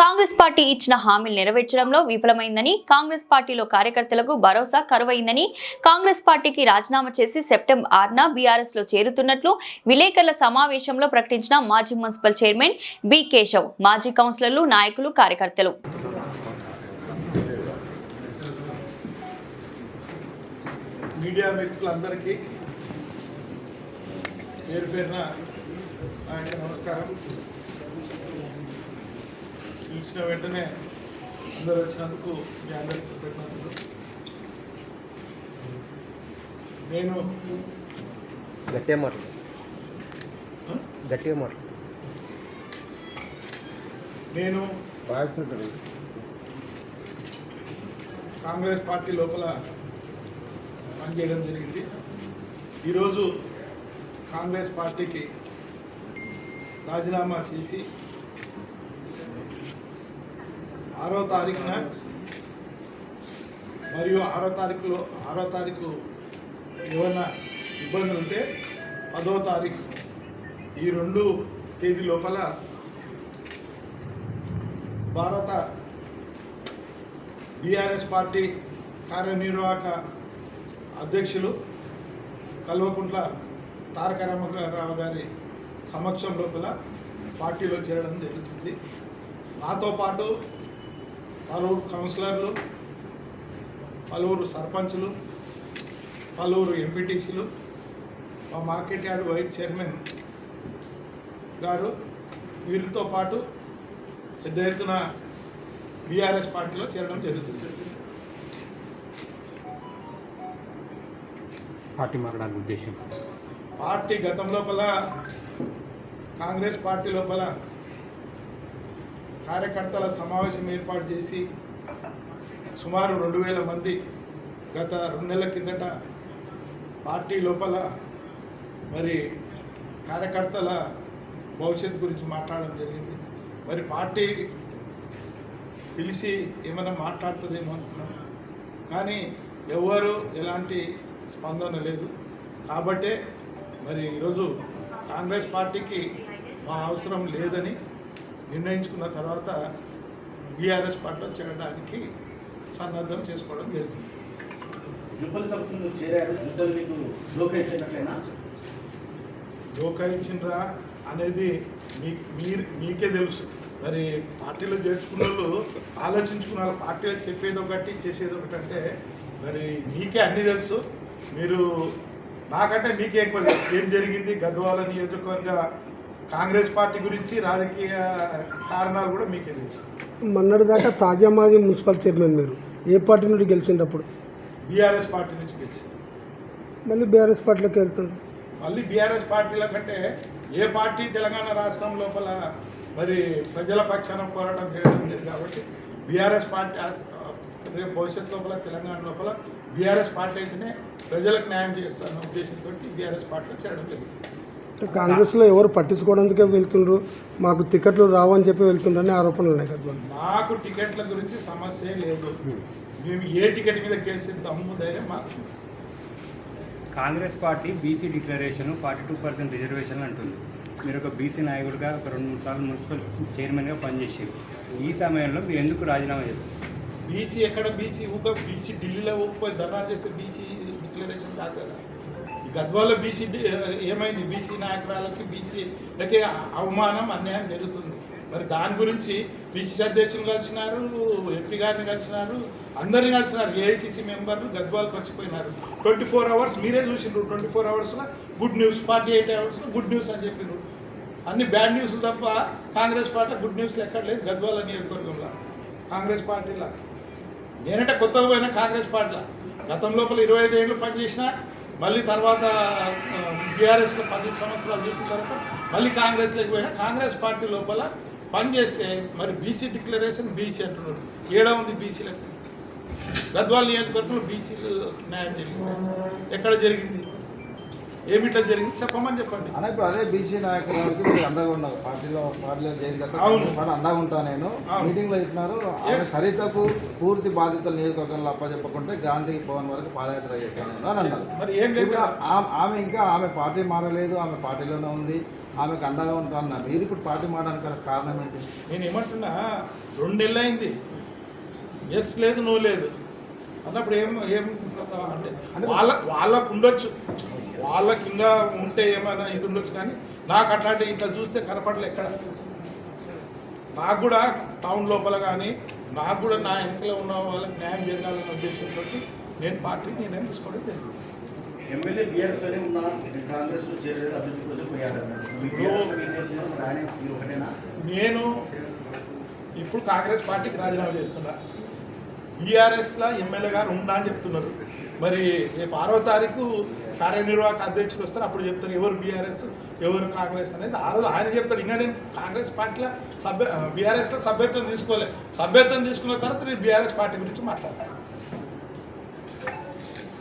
Congress party ఇచ్చిన హామీలు నెరవేర్చడంలో విఫలమైందని కాంగ్రెస్ పార్టీలో కార్యకర్తలకు భరోసా కరువైందని కాంగ్రెస్ పార్టీకి రాజీనామా చేసి సెప్టెంబర్ ఆరున బీఆర్ఎస్లో చేరుతున్నట్లు విలేకరుల సమావేశంలో ప్రకటించిన మాజీ మున్సిపల్ చైర్మన్ బి కేశవ్ మాజీ కౌన్సిలర్లు నాయకులు కార్యకర్తలు. మీడియా మిత్రులందరికీ పేరు పేరున నమస్కారం. పిలిచిన వెంటనే అందరూ వచ్చినందుకు మీ అందరికీ కృతజ్ఞతలు. నేను గట్టిగా మాట్లాడు. ఆ? గట్టిగా మాట్లాడు. నేను కాంగ్రెస్ పార్టీ లోపల పనిచేయడం జరిగింది. ఈరోజు కాంగ్రెస్ పార్టీకి రాజీనామా చేసి ఆరో తారీఖున మరియు ఆరో తారీఖులో ఆరో తారీఖు ఏమన్నా ఇబ్బందులు ఉంటే పదో తారీఖు ఈ రెండు తేదీ లోపల భారత బీఆర్ఎస్ పార్టీ కార్యనిర్వాహక అధ్యక్షులు కల్వకుంట్ల తారక రామారావు గారి సమక్షం లోపల పార్టీలో చేరడం జరుగుతుంది. నాతో పాటు పలువురు కౌన్సిలర్లు పలువురు సర్పంచులు పలువురు ఎంపీటీసీలు మా మార్కెట్ యార్డ్ వైస్ చైర్మన్ గారు వీరితో పాటు పెద్ద ఎత్తున బీఆర్ఎస్ పార్టీలో చేరడం జరుగుతుంది. పార్టీ మారడానికి ఉద్దేశం? పార్టీ గతం లోపల కాంగ్రెస్ పార్టీ లోపల కార్యకర్తల సమావేశం ఏర్పాటు చేసి సుమారు రెండు వేల మంది గత రెండు నెలల కిందట పార్టీ లోపల మరి కార్యకర్తల భవిష్యత్తు గురించి మాట్లాడడం జరిగింది. మరి పార్టీ పిలిచి ఏమైనా మాట్లాడుతుందేమో అనుకున్నాం. కానీ ఎవరు ఎలాంటి స్పందన లేదు. కాబట్టే మరి ఈరోజు కాంగ్రెస్ పార్టీకి మా అవసరం లేదని నిర్ణయించుకున్న తర్వాత బీఆర్ఎస్ పార్టీలో చేరడానికి సన్నద్ధం చేసుకోవడం జరిగింది. జుబ్బల్ సంస్థలు చేరారు జుబ్బల్ మీకు ఇచ్చినట్లేనా? లోకాయించిండ్రా అనేది మీ మీరు మీకే తెలుసు. మరి పార్టీలో చేర్చుకున్న వాళ్ళు ఆలోచించుకున్న వాళ్ళ పార్టీలో చెప్పేది ఒకటి చేసేది ఒకటి అంటే మరి మీకే అన్నీ తెలుసు. మీరు నాకంటే మీకే ఎక్కువ తెలుసు. ఏం జరిగింది? గద్వాల నియోజకవర్గ కాంగ్రెస్ పార్టీ గురించి రాజకీయ కారణాలు కూడా మీకే తెలుసు. మొన్నటి దాకా తాజా మాజీ మున్సిపల్ చైర్మన్ మీరు. ఏ పార్టీ నుండి గెలిచినప్పుడు బీఆర్ఎస్ పార్టీ నుంచి గెలిచి. మళ్ళీ బీఆర్ఎస్ పార్టీలోకి వెళ్తుంది మళ్ళీ బీఆర్ఎస్ పార్టీల కంటే ఏ పార్టీ తెలంగాణ రాష్ట్రం లోపల మరి ప్రజల పక్షాన పోరాటం చేయడం లేదు కాబట్టి బీఆర్ఎస్ పార్టీ రేపు భవిష్యత్ లోపల తెలంగాణ లోపల బీఆర్ఎస్ పార్టీ అయితేనే ప్రజలకు న్యాయం చేస్తాన్న ఉద్దేశంతో బీఆర్ఎస్ పార్టీలో చేరడం జరుగుతుంది కాంగ్రెస్లో ఎవరు పట్టించుకోవడానికే వెళ్తుండ్రు మాకు టికెట్లు రావని చెప్పి వెళ్తుండ్రని ఆరోపణలు ఉన్నాయి కదా. మాకు టికెట్ల గురించి సమస్య లేదు. మేము ఏ టికెట్ మీద గెలిచిన దమ్ము ధైర్యం మాకు. Congress party BC declaration forty two percent reservation అంటుంది. మీరు ఒక బీసీ నాయకుడిగా ఒక రెండు మూడు సార్లు మున్సిపల్ చైర్మన్గా పనిచేసారు ఈ సమయంలో మీరు ఎందుకు రాజీనామా చేస్తారు? బీసీ ఎక్కడ బీసీ ఊక బీసీ ఢిల్లీలో ఊకపోయి ధర్నా చేస్తే బీసీ డిక్లరేషన్ కాదు కదా. గద్వాల బీసీ ఏమైంది? బీసీ నాయకురాలకి బీసీలకి అవమానం అన్యాయం జరుగుతుంది. మరి దాని గురించి పిసిసి అధ్యక్షులు కలిసినారు ఎంపీ గారిని కలిసినారు అందరిని కలిసినారు. ఏఐసిసి మెంబర్లు గద్వాలకు వచ్చిపోయినారు. ట్వంటీ ఫోర్ అవర్స్ మీరే చూసిండ్రు. ట్వంటీ ఫోర్ అవర్స్లో గుడ్ న్యూస్ ఫార్టీ ఎయిట్ అవర్స్లో గుడ్ న్యూస్ అని చెప్పిండ్రు అన్ని బ్యాడ్ న్యూస్ తప్ప కాంగ్రెస్ పార్టీలో గుడ్ న్యూస్లు ఎక్కడ లేదు గద్వాల నియోజకవర్గంలో. కాంగ్రెస్ పార్టీలో. నేనంటే కొత్తగా పోయిన కాంగ్రెస్ పార్టీలో. గతం లోపల ఇరవై ఐదు ఏళ్ళు పనిచేసిన మళ్ళీ తర్వాత బీఆర్ఎస్లో పది సంవత్సరాలు చేసిన తర్వాత మళ్ళీ కాంగ్రెస్లోకి పోయినా కాంగ్రెస్ పార్టీ లోపల పనిచేస్తే మరి బీసీ డిక్లరేషన్ బీసీ అంటున్నారు. ఏడ ఉంది బీసీలకు గద్వాల నియోజకవర్గంలో బీసీలు న్యాయం జరిగింది ఎక్కడ జరిగింది? ఏమి ఇట్లా జరిగింది? చెప్పమని చెప్పండి. అన్న ఇప్పుడు అదే బీసీ నాయకురాలకి మీరు అండగా ఉన్నారు. పార్టీలో పార్టీలో చేరిన. పాటు అండగా ఉంటా నేను. అవును. మీటింగ్లో ఇచ్చినారు ఆమె Yes. సరితకు పూర్తి బాధ్యతలు నియోజకవర్గంలో అప్పచెప్పకుంటే గాంధీ భవన్ వరకు పాదయాత్ర చేస్తాను అని అన్నారు. మరి ఏం లేదు కదా. ఆమె ఇంకా ఆమె పార్టీ మారలేదు. ఆమె పార్టీలోనే ఉంది. ఆమెకు అండగా ఉంటా అన్నారు. మీరు ఇప్పుడు పార్టీ మారడానికి కారణం ఏంటి? నేను ఏమంటున్నా రెండు నెలలు అయింది ఎస్ లేదు నో లేదు. అన్నప్పుడు ఏం ఏం అంటే వాళ్ళ వాళ్ళకు ఉండొచ్చు. వాళ్ళకి ఇంకా ఉంటే ఏమైనా ఇది ఉండొచ్చు కానీ నాకు అట్లాంటి ఇట్లా చూస్తే కనపడలే ఎక్కడ. నాకు కూడా టౌన్ లోపల కానీ నాకు కూడా నా వెనకలో ఉన్న వాళ్ళకి న్యాయం జరగాలనే ఉద్దేశంతో నేను పార్టీ నేనేం తీసుకోవడం జరిగింది. ఎమ్మెల్యే బీఆర్ఎస్లోనే ఉన్నా కాంగ్రెస్లో చేరేది అభివృద్ధి కోసం ఒకటేనా? నేను ఇప్పుడు కాంగ్రెస్ పార్టీకి రాజీనామా చేస్తున్నా. బీఆర్ఎస్లో ఎమ్మెల్యే గారు ఉండా అని చెప్తున్నారు. మరి రేపు ఆరో తారీఖు కార్యనిర్వాహక అధ్యక్షులు వస్తారు. అప్పుడు చెప్తారు ఎవరు బీఆర్ఎస్ ఎవరు కాంగ్రెస్ అనేది. ఆ రోజు ఆయన చెప్తారు ఇంకా నేను కాంగ్రెస్ పార్టీలో సభ్య బీఆర్ఎస్లో సభ్యత్వం తీసుకోలేదు సభ్యత్వం తీసుకున్న తర్వాత నేను బీఆర్ఎస్ పార్టీ గురించి మాట్లాడతాను.